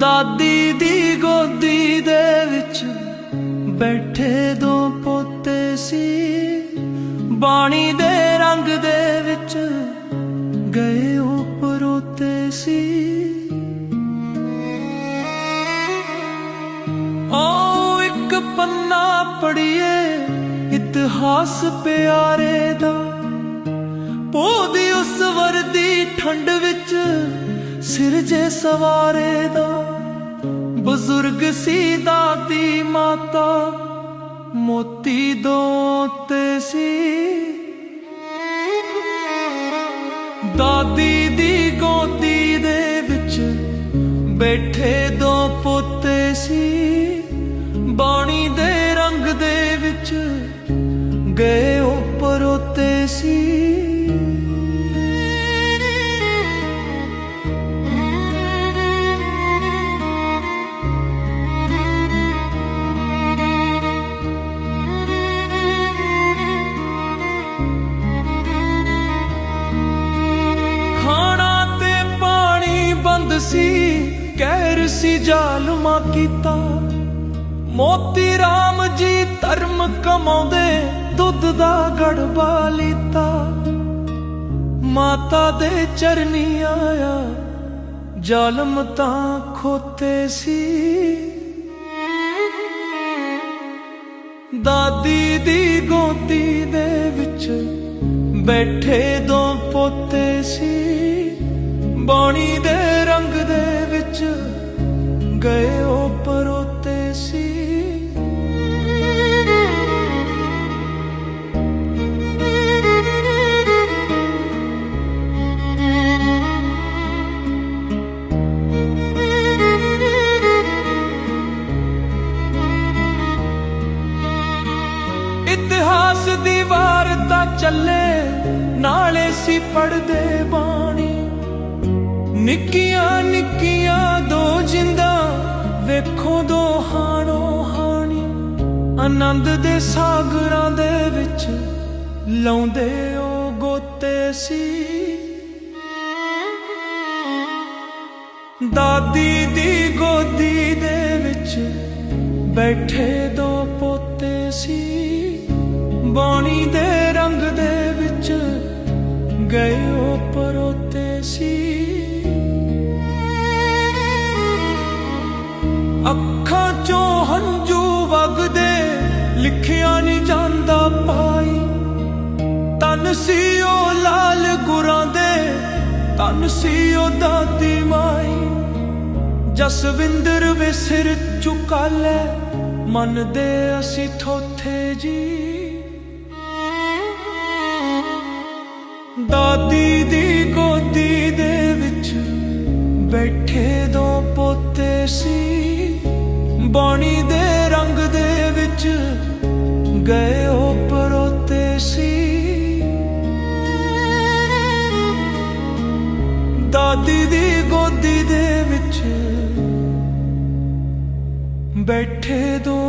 ਦਾਦੀ ਦੀ ਗੋਦੀ ਦੇ ਵਿੱਚ ਬੈਠੇ ਦੋ ਪੋਤੇ ਸੀ। ਬਾਣੀ ਦੇ ਰੰਗ ਦੇ ਵਿੱਚ ਗਏ ਉਹ ਪਰੋਤੇ ਸੀ। ਆਓ ਇੱਕ ਪੰਨਾ ਪੜੀਏ ਇਤਿਹਾਸ ਪਿਆਰੇ ਦਾ। ਪੋਦੀ ਉਸ ਵਰਦੀ ਠੰਡ ਵਿੱਚ ਸਿਰ ਜੇ ਸਵਾਰੇ ਦਾ ਬਜ਼ੁਰਗ ਸੀ ਦਾਦੀ ਮਾਤਾ, ਮੋਤੀ ਦੋਤੇ ਸੀ। ਦਾਦੀ ਦੀ ਗੋਦੀ ਦੇ ਵਿੱਚ ਬੈਠੇ ਦੋ ਪੋਤੇ ਸੀ ਕਹਿਰ ਸੀ, ਜ਼ਾਲਮਾ ਕੀਤਾ। ਮੋਤੀ RAM ਜੀ ਧਰਮ ਕਮਾਉਂਦੇ, ਦੁੱਧ ਦਾ ਗੜਬਾ ਲੀਤਾ। ਮਾਤਾ ਦੇ ਚਰਨੀ ਆਇਆ, ਜ਼ਾਲਮ ਤਾਂ ਖੋਤੇ ਸੀ। ਦਾਦੀ ਦੀ ਗੋਦੀ ਦੇ ਵਿੱਚ ਬੈਠੇ ਦੋ ਪੋਤੇ ਸੀ। ਬਾਣੀ ਚੱਲੇ, ਨਾਲੇ ਸੀ ਪੜਦੇ ਬਾਣੀ। ਨਿੱਕੀਆਂ ਨਿੱਕੀਆਂ ਦੋ ਜਿੰਦਾ, ਵੇਖੋ ਦੋ ਹਾਣੋ। ਹਾਣੀ ਆਨੰਦ ਦੇ ਸਾਗਰਾਂ ਦੇ ਵਿੱਚ ਲਾਉਂਦੇ ਉਹ ਗੋਤੇ ਸੀ। ਦਾਦੀ ਦੀ ਗੋਦੀ ਦੇ ਵਿੱਚ ਬੈਠੇ ਦੋ ਪੋਤੇ ਸੀ। ਬਾਣੀ ਦੇ ਗਏ ਉਹ ਪਰੋਤੇ ਸੀ ਅੱਖਾਂ ਚੋਂ ਹੰਝੂ ਵਗਦੇ, ਲਿਖਿਆ ਨਹੀਂ ਜਾਂਦਾ ਭਾਈ। ਤਨ ਸੀ ਉਹ ਲਾਲ ਗੁਰਾਂ ਦੇ, ਤਨ ਸੀ ਉਹ ਦਾਦੀ ਮਾਈ। ਜਸਵਿੰਦਰ ਵੇ ਸਿਰ ਚੁਕਾ ਲੈ ਮੰਨਦੇ ਅਸੀਂ ਥੋਥੇ ਜੀ। ਦਾਦੀ ਦੀ ਗੋਦੀ ਦੇ ਵਿੱਚ ਬੈਠੇ ਦੋ ਪੋਤੇ ਸੀ। ਬਾਣੀ ਦੇ ਰੰਗ ਦੇ ਵਿੱਚ ਗਏ ਉਹ ਪਰੋਤੇ ਸੀ। ਦਾਦੀ ਦੀ ਗੋਦੀ ਦੇ ਵਿੱਚ ਬੈਠੇ ਦੋ